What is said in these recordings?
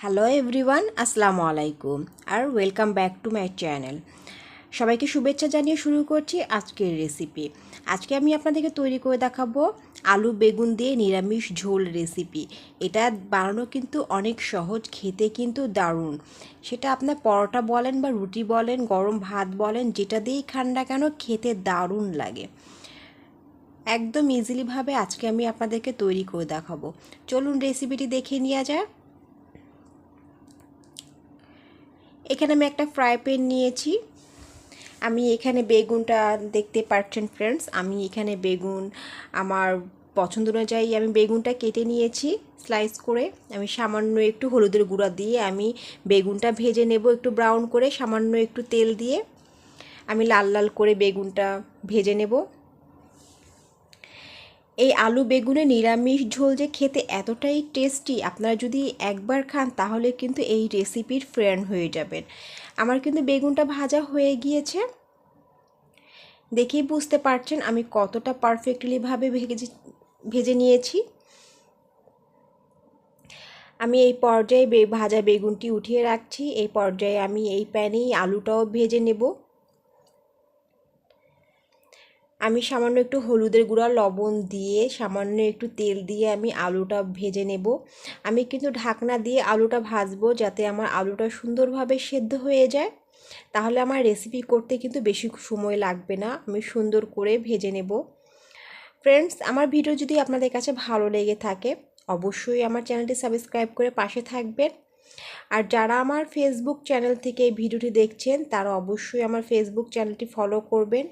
Hello everyone আসসালামু আলাইকুম আর welcome back to my channel সবাইকে শুভেচ্ছা জানিয়ে শুরু করছি আজকের রেসিপি আজকে আমি আপনাদেরকে তৈরি করে দেখাবো আলু বেগুন দিয়ে নিরামিষ ঝোল রেসিপি এটা বানানো কিন্তু অনেক সহজ, খেতে কিন্তু দারুণ। সেটা আপনার পরোটা বলেন বা রুটি বলেন, গরম ভাত বলেন, যেটা দিয়েই খান না কেন খেতে দারুণ লাগে। একদম ইজিলিভাবে আজকে আমি আপনাদেরকে তৈরি করে দেখাবো। চলুন রেসিপিটি দেখে নেওয়া যায় এখানে আমি একটা ফ্রাই প্যান নিয়েছি। আমি এখানে বেগুনটা দেখতে পাচ্ছেন ফ্রেন্ডস আমি এখানে বেগুন আমার পছন্দ অনুযায়ী আমি বেগুনটা কেটে নিয়েছি স্লাইস করে। আমি সামান্য একটু হলুদের গুঁড়া দিয়ে আমি বেগুনটা ভেজে নেব একটু ব্রাউন করে, সামান্য একটু তেল দিয়ে। আমি লাল লাল করে বেগুনটা ভেজে নেব। এই আলু বেগুনে নিরামিষ ঝোল যে খেতে এতটাই টেস্টি আপনারা যদি একবার খান তাহলে কিন্তু এই রেসিপির ফ্রেন্ড হয়ে যাবেন। আমার কিন্তু বেগুনটা ভাজা হয়ে গিয়েছে। দেখেই বুঝতে পারছেন আমি কতটা পারফেক্টলিভাবে ভেজে ভেজে নিয়েছি। আমি এই পর্যায়ে ভাজা বেগুনটি উঠিয়ে রাখছি। এই পর্যায়ে আমি এই প্যানেই আলুটাও ভেজে নেব। আমি সামান্য একটু হলুদের গুঁড়া, লবণ দিয়ে সামান্য একটু তেল দিয়ে আমি আলুটা ভেজে নেব। আমি কিন্তু ঢাকনা দিয়ে আলুটা ভাজবো যাতে আমার আলুটা সুন্দরভাবে সেদ্ধ হয়ে যায়। তাহলে আমার রেসিপি করতে কিন্তু বেশি সময় লাগবে না। আমি সুন্দর করে ভেজে নেব। ফ্রেন্ডস আমার ভিডিও যদি আপনাদের কাছে ভালো লেগে থাকে, অবশ্যই আমার চ্যানেলটি সাবস্ক্রাইব করে পাশে থাকবেন। আর যারা আমার ফেসবুক চ্যানেল থেকে এই ভিডিওটি দেখছেন, তারা অবশ্যই আমার ফেসবুক চ্যানেলটি ফলো করবেন।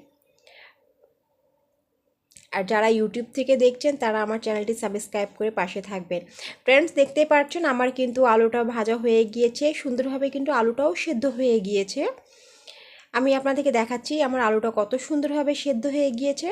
আর যারা ইউটিউব থেকে দেখছেন, তারা আমার চ্যানেলটি সাবস্ক্রাইব করে পাশে থাকবেন। ফ্রেন্ডস দেখতে পাচ্ছেন আমার কিন্তু আলুটা ভাজা হয়ে গিয়েছে। সুন্দরভাবে কিন্তু আলুটাও সেদ্ধ হয়ে গিয়েছে। আমি আপনাদেরকে দেখাচ্ছি আমার আলুটা কত সুন্দরভাবে সেদ্ধ হয়ে গিয়েছে।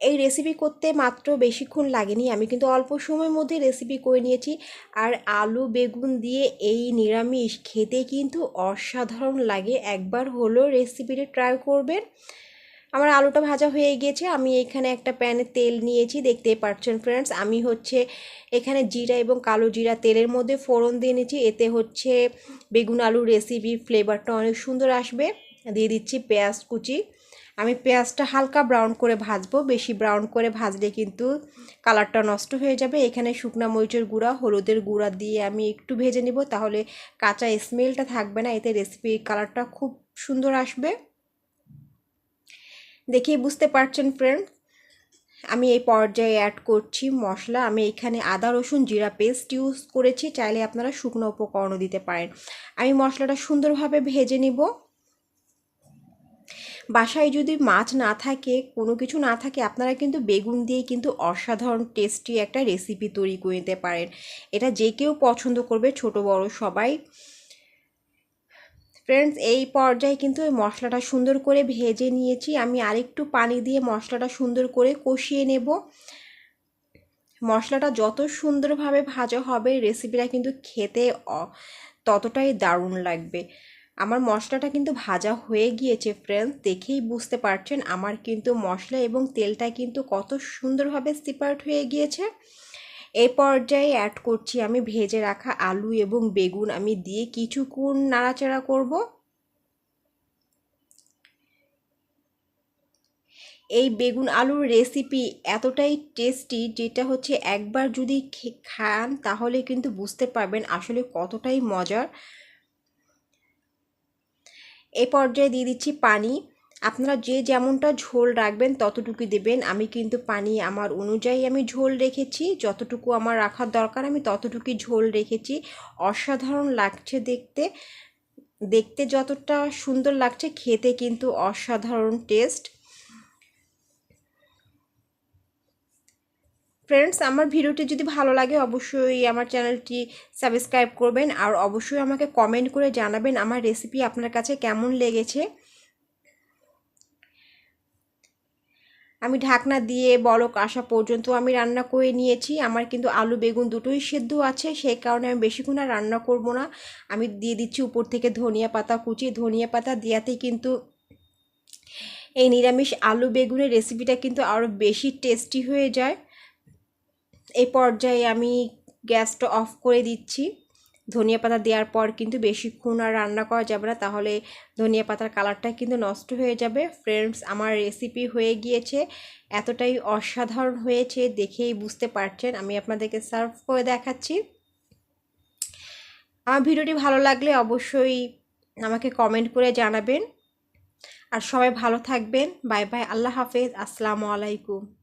এই রেসিপি করতে মাত্র বেশিক্ষণ লাগেনি। আমি কিন্তু অল্প সময়ের মধ্যে রেসিপি করে নিয়েছি। আর আলু, বেগুন দিয়ে এই নিরামিষ খেতে কিন্তু অসাধারণ লাগে। একবার হলো রেসিপিটি ট্রাই করবেন। আমার আলুটা ভাজা হয়ে গিয়েছে। আমি এখানে একটা প্যানে তেল নিয়েছি, দেখতেই পাচ্ছেন ফ্রেন্ডস আমি হচ্ছে এখানে জিরা এবং কালো জিরা তেলের মধ্যে ফোড়ন দিয়ে নিয়েছি। এতে হচ্ছে বেগুন আলুর রেসিপি ফ্লেভারটা অনেক সুন্দর আসবে। দিয়ে দিচ্ছি পেঁয়াজ কুচি। আমি পেঁয়াজটা হালকা ব্রাউন করে ভাজবো। বেশি ব্রাউন করে ভাজলে কিন্তু কালারটা নষ্ট হয়ে যাবে। এখানে শুকনা মরিচের গুঁড়া, হলুদের গুঁড়া দিয়ে আমি একটু ভেজে নিব। তাহলে কাঁচা স্মেলটা থাকবে না। এতে রেসিপির কালারটা খুব সুন্দর আসবে। দেখেই বুঝতে পারছেন ফ্রেন্ড আমি এই পর্যায়ে অ্যাড করছি মশলা। আমি এখানে আদা, রসুন, জিরা পেস্ট ইউজ করেছি, চাইলে আপনারা শুকনো উপকরণও দিতে পারেন। আমি মশলাটা সুন্দরভাবে ভেজে নিব। বাসায় যদি মাছ না থাকে, কোনো কিছু না থাকে, আপনারা কিন্তু বেগুন দিয়ে কিন্তু অসাধারণ টেস্টি একটা রেসিপি তৈরি করে নিতে পারেন। এটা যে কেউ পছন্দ করবে, ছোট বড় সবাই ফ্রেন্ডস এই পর্যায়ে কিন্তু ওই মশলাটা সুন্দর করে ভেজে নিয়েছি। আমি আরেকটু পানি দিয়ে মশলাটা সুন্দর করে কষিয়ে নেব। মশলাটা যত সুন্দরভাবে ভাজা হবে রেসিপিটা কিন্তু খেতে ততটাই দারুণ লাগবে। আমার মশলাটা কিন্তু ভাজা হয়ে গিয়েছে ফ্রেন্ডস দেখেই বুঝতে পারছেন আমার কিন্তু মশলা এবং তেলটা কিন্তু কত সুন্দরভাবে সিপারেট হয়ে গিয়েছে। এই পর্যায়ে অ্যাড করছি আমি ভেজে রাখা আলু এবং বেগুন। আমি দিয়ে কিছুক্ষণ নাড়াচাড়া করব। এই বেগুন আলুর রেসিপি এতটাই টেস্টি যেটা হচ্ছে একবার যদি খান তাহলে কিন্তু বুঝতে পারবেন আসলে কতটাই মজার। এই পর্যায়ে দিয়ে দিচ্ছি পানি। আপনারা যে যেমনটা ঝোল রাখবেন ততটুকু দেবেন। আমি কিন্তু পানি আমার অনুযায়ী আমি ঝোল রেখেছি। যতটুকু আমার রাখার দরকার আমি ততটুকুই ঝোল রেখেছি। অসাধারণ লাগছে দেখতে। দেখতে যতটা সুন্দর লাগছে খেতে কিন্তু অসাধারণ টেস্ট। ফ্রেন্ডস, আমার ভিডিওটি যদি ভালো লাগে অবশ্যই আমার চ্যানেলটি সাবস্ক্রাইব করবেন। আর অবশ্যই আমাকে কমেন্ট করে জানাবেন আমার রেসিপি আপনার কাছে কেমন লেগেছে। আমি ঢাকনা দিয়ে বলক আসা পর্যন্ত আমি রান্না করে নিয়েছি। আমার কিন্তু আলু, বেগুন দুটোই সেদ্ধ আছে, সেই কারণে আমি বেশিক্ষণ আর রান্না করব না। আমি দিয়ে দিচ্ছি উপর থেকে ধনিয়া পাতা কুচি। ধনিয়া পাতা দেওয়াতেই কিন্তু এই নিরামিষ আলু, বেগুনের রেসিপিটা কিন্তু আরও বেশি টেস্টি হয়ে যায়। এই পর্যায়ে আমি গ্যাসটা অফ করে দিচ্ছি। ধনিয়া পাতা দেওয়ার পর কিন্তু বেশিক্ষণ আর রান্না করা যাবে না। তাহলে ধনিয়া পাতার কালারটা কিন্তু নষ্ট হয়ে যাবে। ফ্রেন্ডস আমার রেসিপি হয়ে গিয়েছে। এতটাই অসাধারণ হয়েছে দেখেই বুঝতে পারছেন। আমি আপনাদেরকে সার্ভ করে দেখাচ্ছি। আমার ভিডিওটি ভালো লাগলে অবশ্যই আমাকে কমেন্ট করে জানাবেন। আর সবাই ভালো থাকবেন। বাই বাই আল্লাহ হাফেজ। আসসালামু আলাইকুম।